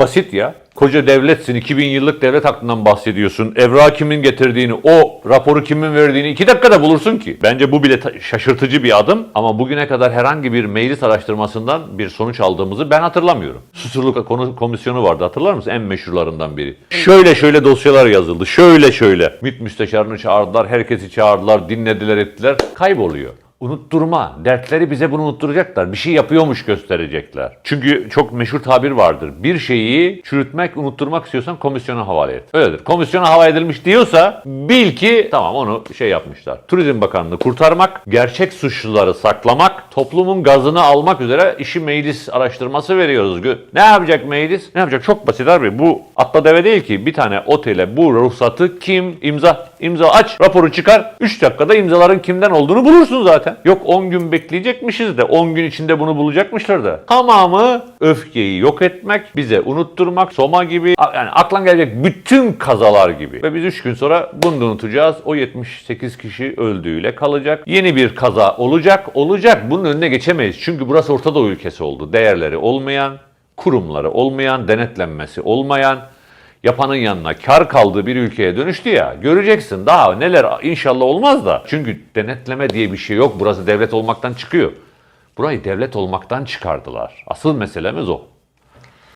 basit ya. Koca devletsin, 2000 yıllık devlet aklından bahsediyorsun. Evra kimin getirdiğini, o raporu kimin verdiğini iki dakikada bulursun ki. Bence bu bile şaşırtıcı bir adım ama bugüne kadar herhangi bir meclis araştırmasından bir sonuç aldığımızı ben hatırlamıyorum. Susurluk komisyonu vardı hatırlar mısın? En meşhurlarından biri. Şöyle şöyle dosyalar yazıldı, şöyle şöyle. MİT müsteşarını çağırdılar, herkesi çağırdılar, dinlediler ettiler. Kayboluyor. Unutturma. Dertleri bize bunu unutturacaklar. Bir şey yapıyormuş gösterecekler. Çünkü çok meşhur tabir vardır. Bir şeyi çürütmek, unutturmak istiyorsan komisyona havale et. Öyledir. Komisyona havale edilmiş diyorsa bil ki tamam onu şey yapmışlar. Turizm Bakanlığı kurtarmak, gerçek suçluları saklamak, toplumun gazını almak üzere işi meclis araştırması veriyoruz. Ne yapacak meclis? Ne yapacak? Çok basit abi. Bu atla deve değil ki. Bir tane otele bu ruhsatı kim imza imza aç raporu çıkar. 3 dakikada imzaların kimden olduğunu bulursun zaten. Yok 10 gün bekleyecekmişiz de 10 gün içinde bunu bulacakmışlar da. Tamamı öfkeyi yok etmek, bize unutturmak, Soma gibi yani aklan gelecek bütün kazalar gibi. Ve biz 3 gün sonra bunu da unutacağız. O 78 kişi öldüğüyle kalacak. Yeni bir kaza olacak, olacak. Bunun önüne geçemeyiz. Çünkü burası Orta Doğu ülkesi oldu. Değerleri olmayan, kurumları olmayan, denetlenmesi olmayan, yapanın yanına kar kaldığı bir ülkeye dönüştü ya. Göreceksin daha neler inşallah olmaz da. Çünkü denetleme diye bir şey yok. Burası devlet olmaktan çıkıyor. Burayı devlet olmaktan çıkardılar. Asıl meselemiz o.